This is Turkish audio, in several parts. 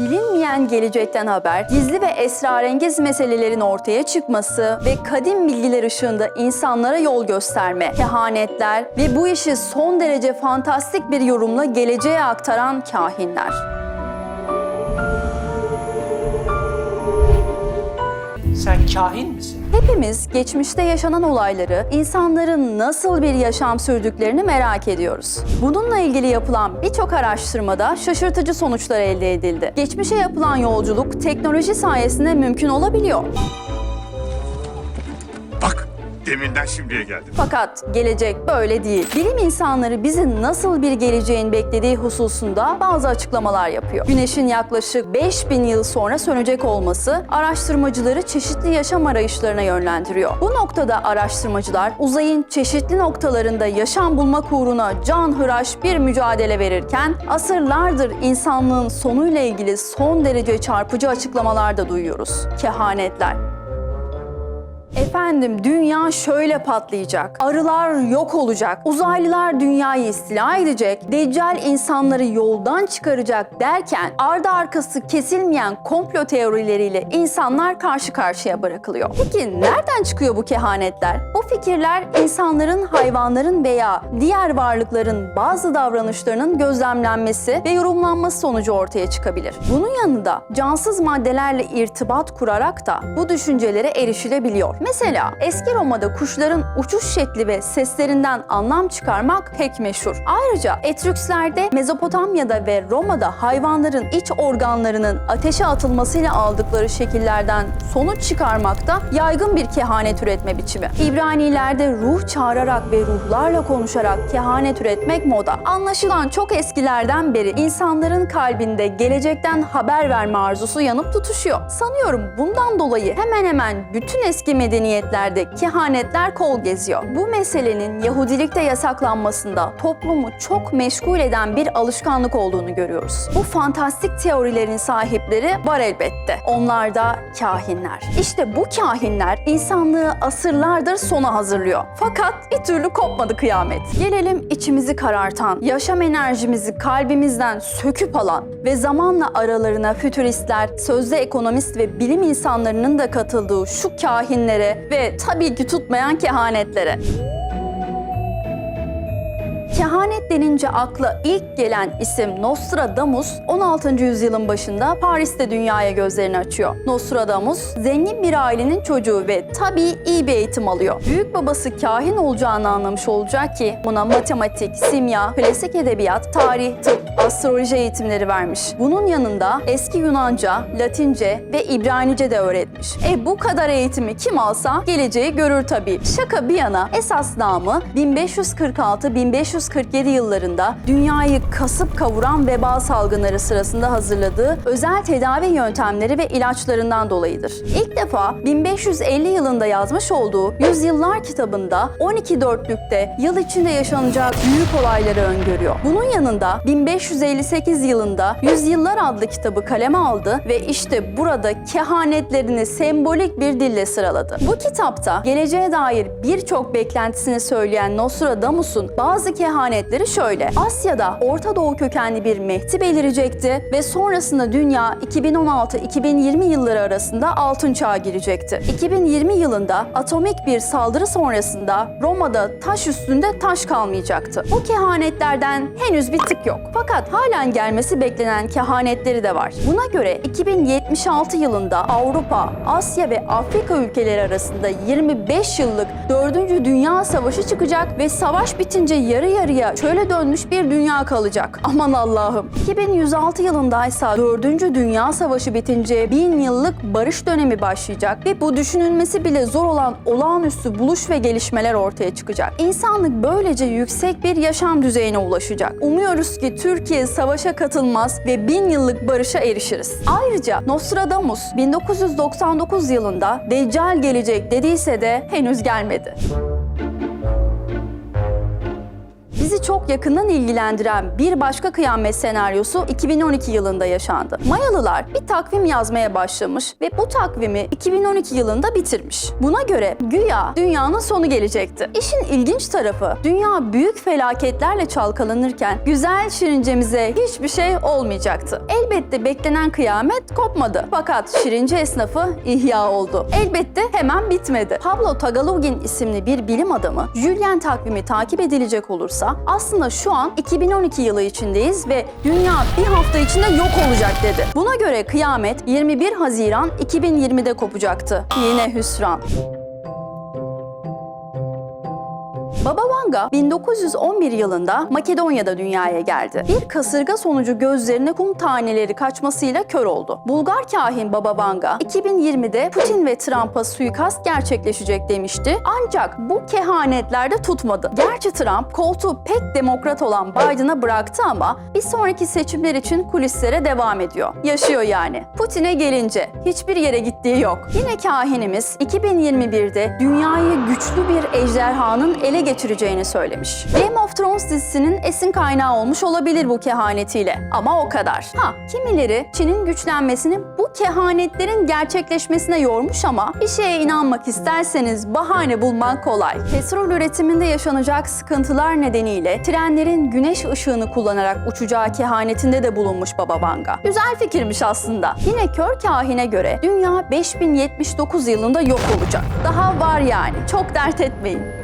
Bilinmeyen gelecekten haber, gizli ve esrarengiz meselelerin ortaya çıkması ve kadim bilgiler ışığında insanlara yol gösterme, kehanetler ve bu işi son derece fantastik bir yorumla geleceğe aktaran kahinler. Sen kahin misin? Hepimiz geçmişte yaşanan olayları, insanların nasıl bir yaşam sürdüklerini merak ediyoruz. Bununla ilgili yapılan birçok araştırmada şaşırtıcı sonuçlar elde edildi. Geçmişe yapılan yolculuk teknoloji sayesinde mümkün olabiliyor. Deminden şimdiye geldim. Fakat gelecek böyle değil. Bilim insanları bizi nasıl bir geleceğin beklediği hususunda bazı açıklamalar yapıyor. Güneşin yaklaşık 5000 yıl sonra sönecek olması araştırmacıları çeşitli yaşam arayışlarına yönlendiriyor. Bu noktada araştırmacılar uzayın çeşitli noktalarında yaşam bulmak uğruna canhıraş bir mücadele verirken asırlardır insanlığın sonuyla ilgili son derece çarpıcı açıklamalar da duyuyoruz. Kehanetler. Efendim dünya şöyle patlayacak. Arılar yok olacak. Uzaylılar dünyayı istila edecek. Deccal insanları yoldan çıkaracak derken ardı arkası kesilmeyen komplo teorileriyle insanlar karşı karşıya bırakılıyor. Peki nereden çıkıyor bu kehanetler? Bu fikirler insanların, hayvanların veya diğer varlıkların bazı davranışlarının gözlemlenmesi ve yorumlanması sonucu ortaya çıkabilir. Bunun yanında cansız maddelerle irtibat kurarak da bu düşüncelere erişilebiliyor. Mesela eski Roma'da kuşların uçuş şekli ve seslerinden anlam çıkarmak pek meşhur. Ayrıca Etrükslerde, Mezopotamya'da ve Roma'da hayvanların iç organlarının ateşe atılmasıyla aldıkları şekillerden sonuç çıkarmakta yaygın bir kehanet üretme biçimi. İbranilerde ruh çağırarak ve ruhlarla konuşarak kehanet üretmek moda. Anlaşılan çok eskilerden beri insanların kalbinde gelecekten haber verme arzusu yanıp tutuşuyor. Sanıyorum bundan dolayı hemen hemen bütün eski medeniyetlerde kehanetler kol geziyor. Bu meselenin Yahudilikte yasaklanmasında toplumu çok meşgul eden bir alışkanlık olduğunu görüyoruz. Bu fantastik teorilerin sahipleri var elbette. Onlar da kahinler. İşte bu kahinler insanlığı asırlardır sona hazırlıyor. Fakat bir türlü kopmadı kıyamet. Gelelim içimizi karartan, yaşam enerjimizi kalbimizden söküp alan ve zamanla aralarına fütüristler, sözde ekonomist ve bilim insanlarının da katıldığı şu kahinlere ve tabii ki tutmayan kehanetlere. Denince akla ilk gelen isim Nostradamus 16. yüzyılın başında Paris'te dünyaya gözlerini açıyor. Nostradamus zengin bir ailenin çocuğu ve tabii iyi bir eğitim alıyor. Büyük babası kahin olacağını anlamış olacak ki buna matematik, simya, klasik edebiyat, tarih, tıp, astroloji eğitimleri vermiş. Bunun yanında eski Yunanca, Latince ve İbranice de öğretmiş. E bu kadar eğitimi kim alsa geleceği görür tabii. Şaka bir yana esas namı 1546-1547 yıllarında dünyayı kasıp kavuran veba salgınları sırasında hazırladığı özel tedavi yöntemleri ve ilaçlarından dolayıdır. İlk defa 1550 yılında yazmış olduğu Yüzyıllar kitabında 12 dörtlükte yıl içinde yaşanacak büyük olayları öngörüyor. Bunun yanında 1558 yılında Yüzyıllar adlı kitabı kaleme aldı ve işte burada kehanetlerini sembolik bir dille sıraladı. Bu kitapta geleceğe dair birçok beklentisini söyleyen Nostradamus'un bazı kehanetleri şöyle. Asya'da Orta Doğu kökenli bir Mehdi belirecekti ve sonrasında dünya 2016-2020 yılları arasında altın çağa girecekti. 2020 yılında atomik bir saldırı sonrasında Roma'da taş üstünde taş kalmayacaktı. Bu kehanetlerden henüz bir tık yok. Fakat halen gelmesi beklenen kehanetleri de var. Buna göre 2076 yılında Avrupa, Asya ve Afrika ülkeleri arasında 25 yıllık 4. Dünya Savaşı çıkacak ve savaş bitince yarı yarıya çöle dönmüş bir dünya kalacak. Aman Allah'ım. 2106 yılında ise 4. Dünya Savaşı bitince 1000 yıllık barış dönemi başlayacak ve bu düşünülmesi bile zor olan olağanüstü buluş ve gelişmeler ortaya çıkacak. İnsanlık böylece yüksek bir yaşam düzeyine ulaşacak. Umuyoruz ki Türkiye savaşa katılmaz ve 1000 yıllık barışa erişiriz. Ayrıca Nostradamus 1999 yılında Deccal gelecek dediyse de henüz gelmedi. Bizi çok yakından ilgilendiren bir başka kıyamet senaryosu 2012 yılında yaşandı. Mayalılar bir takvim yazmaya başlamış ve bu takvimi 2012 yılında bitirmiş. Buna göre güya dünyanın sonu gelecekti. İşin ilginç tarafı dünya büyük felaketlerle çalkalanırken güzel şirincemize hiçbir şey olmayacaktı. Elbette beklenen kıyamet kopmadı. Fakat şirince esnafı ihya oldu. Elbette hemen bitmedi. Pablo Tagalogin isimli bir bilim adamı Julian takvimi takip edilecek olursa aslında şu an 2012 yılı içindeyiz ve dünya bir hafta içinde yok olacak dedi. Buna göre kıyamet 21 Haziran 2020'de kopacaktı. Yine hüsran. Vanga 1911 yılında Makedonya'da dünyaya geldi. Bir kasırga sonucu gözlerine kum taneleri kaçmasıyla kör oldu. Bulgar kahin Baba Vanga 2020'de Putin ve Trump'a suikast gerçekleşecek demişti. Ancak bu kehanetler de tutmadı. Gerçi Trump koltuğu pek demokrat olan Biden'a bıraktı ama bir sonraki seçimler için kulislere devam ediyor. Yaşıyor yani. Putin'e gelince hiçbir yere gittiği yok. Yine kahinimiz 2021'de dünyayı güçlü bir ejderhanın ele geçireceğini söylemiş. Game of Thrones dizisinin esin kaynağı olmuş olabilir bu kehanetiyle. Ama o kadar. Ha, kimileri Çin'in güçlenmesini bu kehanetlerin gerçekleşmesine yormuş ama bir şeye inanmak isterseniz bahane bulmak kolay. Petrol üretiminde yaşanacak sıkıntılar nedeniyle trenlerin güneş ışığını kullanarak uçacağı kehanetinde de bulunmuş Baba Vanga. Güzel fikirmiş aslında. Yine kör kahine göre dünya 5079 yılında yok olacak. Daha var yani. Çok dert etmeyin.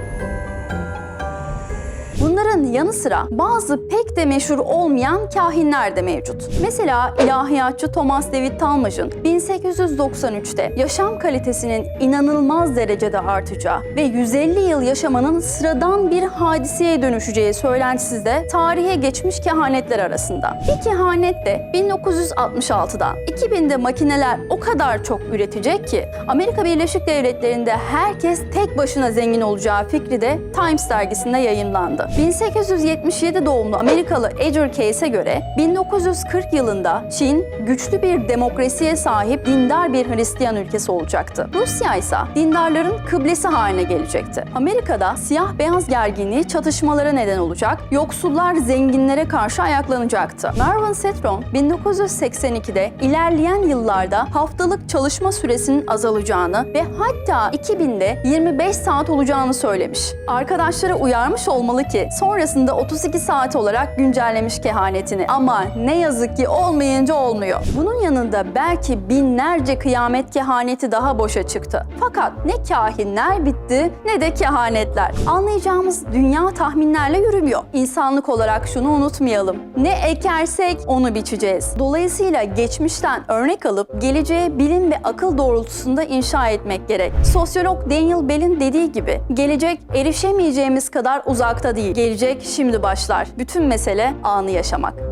Bunların yanı sıra bazı pek de meşhur olmayan kahinler de mevcut. Mesela ilahiyatçı Thomas David Talmage'ın 1893'te yaşam kalitesinin inanılmaz derecede artacağı ve 150 yıl yaşamanın sıradan bir hadiseye dönüşeceği söylentisi de tarihe geçmiş kehanetler arasında. Bir kehanet de 1966'da 2000'de makineler o kadar çok üretecek ki Amerika Birleşik Devletleri'nde herkes tek başına zengin olacağı fikri de Times dergisinde yayınlandı. 1877 doğumlu Amerikalı Edgar Case'e göre 1940 yılında Çin güçlü bir demokrasiye sahip dindar bir Hristiyan ülkesi olacaktı. Rusya ise dindarların kıblesi haline gelecekti. Amerika'da siyah beyaz gerginliği çatışmalara neden olacak, yoksullar zenginlere karşı ayaklanacaktı. Marvin Setron 1982'de ilerleyen yıllarda haftalık çalışma süresinin azalacağını ve hatta 2000'de 25 saat olacağını söylemiş. Arkadaşlara uyarmış olmalı ki sonrasında 32 saat olarak güncellemiş kehanetini. Ama ne yazık ki olmayınca olmuyor. Bunun yanında belki binlerce kıyamet kehaneti daha boşa çıktı. Fakat ne kahinler bitti ne de kehanetler. Anlayacağımız dünya tahminlerle yürümüyor. İnsanlık olarak şunu unutmayalım. Ne ekersek onu biçeceğiz. Dolayısıyla geçmişten örnek alıp geleceğe bilim ve akıl doğrultusunda inşa etmek gerek. Sosyolog Daniel Bell'in dediği gibi gelecek erişemeyeceğimiz kadar uzakta değil. Gelecek şimdi başlar. Bütün mesele anı yaşamak.